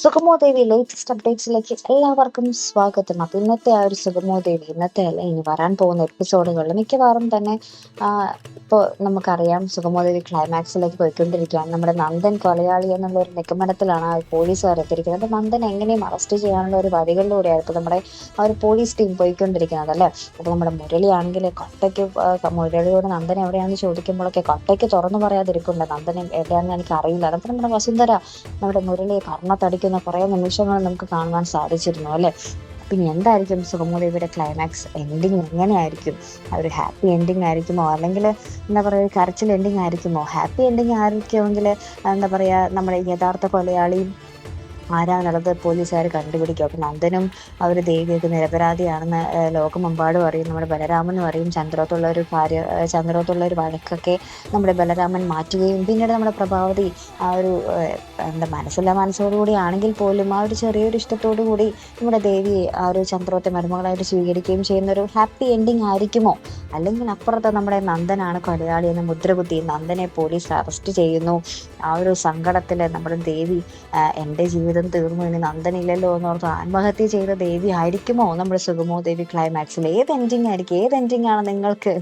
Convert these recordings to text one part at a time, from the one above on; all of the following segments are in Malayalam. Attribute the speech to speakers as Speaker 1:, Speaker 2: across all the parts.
Speaker 1: സുഗമോ ദേവി ലേറ്റസ്റ്റ് അപ്ഡേറ്റ്സിലേക്ക് എല്ലാവർക്കും സ്വാഗതം. അപ്പൊ ഇന്നത്തെ ആ ഒരു സുഗമോ ദേവി ഇന്നത്തെ അല്ല ഇനി വരാൻ പോകുന്ന എപ്പിസോഡുകളിൽ മിക്കവാറും തന്നെ ഇപ്പോൾ നമുക്കറിയാം സുഗമോദേവി ക്ലൈമാക്സിലേക്ക് പോയിക്കൊണ്ടിരിക്കുകയാണ്. നമ്മുടെ നന്ദൻ കൊലയാളി എന്നുള്ള ഒരു നിഗമനത്തിലാണ് ആ പോലീസുകാർ എത്തിയിരിക്കുന്നത്. നന്ദൻ എങ്ങനെയും അറസ്റ്റ് ചെയ്യാനുള്ള ഒരു വഴികളിലൂടെയാണ് ഇപ്പോൾ നമ്മുടെ ആ ഒരു പോലീസ് ടീം പോയിക്കൊണ്ടിരിക്കുന്നത് അല്ലേ? അപ്പോൾ നമ്മുടെ മുരളിയാണെങ്കിൽ കൊട്ടയ്ക്ക് മുരളിയോട് നന്ദൻ എവിടെയാണെന്ന് ചോദിക്കുമ്പോഴൊക്കെ കൊട്ടയ്ക്ക് തുറന്നു പറയാതിരിക്കുന്നുണ്ട്. നന്ദൻ എവിടെയാണെന്ന് എനിക്ക് അറിയില്ല അതപ്പോൾ നമ്മുടെ വസുന്ധര നമ്മുടെ മുരളിയെ കർണത്തടിക്കുന്ന കുറേ നിമിഷങ്ങൾ നമുക്ക് കാണുവാൻ സാധിച്ചിരുന്നു അല്ലേ? പിന്നെ എന്തായിരിക്കും? സുഗമദേവിയുടെ ക്ലൈമാക്സ് എൻഡിങ് എങ്ങനെയായിരിക്കും? ഒരു ഹാപ്പി എൻഡിങ് ആയിരിക്കുമോ? അല്ലെങ്കിൽ എന്താ പറയുക ഒരു കരച്ചിൽ എൻഡിങ് ആയിരിക്കുമോ? ഹാപ്പി എൻഡിങ് ആയിരിക്കുമെങ്കിൽ എന്താ പറയുക നമ്മുടെ യഥാർത്ഥ കൊലയാളിയും ആരാന്നുള്ളത് പോലീസുകാർ കണ്ടുപിടിക്കും. അപ്പം നന്ദനും അവർ ദേവിയൊക്കെ നിരപരാധിയാണെന്ന് ലോകമെമ്പാടും അറിയും. നമ്മുടെ ബലരാമനും അറിയും. ചന്ദ്രത്തുള്ള ഒരു ഭാര്യ ചന്ദ്രത്തുള്ള ഒരു വഴക്കൊക്കെ നമ്മുടെ ബലരാമൻ മാറ്റുകയും പിന്നീട് നമ്മുടെ പ്രഭാവതി ആ ഒരു എന്താ മനസ്സില്ല മനസ്സോടുകൂടി ആണെങ്കിൽ പോലും ആ ഒരു ചെറിയൊരു ഇഷ്ടത്തോടു കൂടി നമ്മുടെ ദേവിയെ ആ ഒരു ചന്ദ്രത്തെ മരുമകളായിട്ട് സ്വീകരിക്കുകയും ചെയ്യുന്ന ഒരു ഹാപ്പി എൻഡിങ് ആയിരിക്കുമോ? അല്ലെങ്കിൽ അപ്പുറത്ത് നമ്മുടെ നന്ദനാണ് കൊലയാളി എന്ന് മുദ്രകുത്തി നന്ദനെ പോലീസ് അറസ്റ്റ് ചെയ്യുന്നു. ആ ഒരു സങ്കടത്തിൽ നമ്മുടെ ദേവി എന്റെ ജീവിതം തീർന്നു. ഇനി നന്ദനില്ലല്ലോ എന്നോർത്ത് ആത്മഹത്യ ചെയ്ത ദേവി ആയിരിക്കുമോ? നമ്മുടെ സുഗമോ ദേവി ക്ലൈമാക്സിൽ ഏത് എൻഡിങ് ആയിരിക്കും? ഏത് എൻഡിങ് ആണ് നിങ്ങൾക്ക്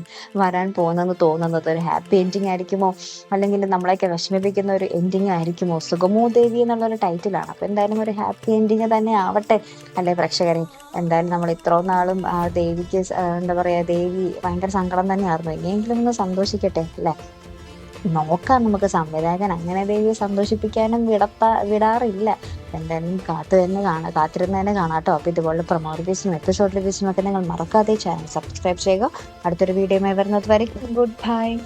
Speaker 1: വരാൻ പോകുന്നതെന്ന് തോന്നുന്നത്? ഒരു ഹാപ്പി എൻഡിങ് ആയിരിക്കുമോ? അല്ലെങ്കിൽ നമ്മളെയൊക്കെ വിഷമിപ്പിക്കുന്ന ഒരു എൻഡിങ് ആയിരിക്കുമോ? സുഗമോ ദേവി എന്നുള്ളൊരു ടൈറ്റിലാണ് അപ്പോൾ എന്തായാലും ഒരു ഹാപ്പി എൻഡിങ് തന്നെ ആവട്ടെ. അല്ലേ പ്രേക്ഷകരെ? എന്തായാലും നമ്മൾ ഇത്രോ നാളും ദേവിക്ക് എന്താ പറയുക ദേവി ഭയങ്കര സങ്കടം തന്നെയായിരുന്നു. ഇനിയെങ്കിലും ഒന്ന് സന്തോഷിക്കട്ടെ അല്ലേ? നോക്കാം നമുക്ക് സംവിധായകൻ അങ്ങനെ ദേവിയെ സന്തോഷിപ്പിക്കാനും വിടത്ത വിടാറില്ല. എന്തായാലും കാത്തു തന്നെ കാണാം കാത്തിരുന്ന് തന്നെ കാണാം അപ്പോൾ ഇതുപോലെ പ്രൊമോ എപ്പിസോഡ് റിവ്യൂസിനും ഒക്കെ നിങ്ങൾ മറക്കാതെ ചാനൽ സബ്സ്ക്രൈബ് ചെയ്യുക. അടുത്തൊരു വീഡിയോ വരുന്നത് വരെ ഗുഡ് ബൈ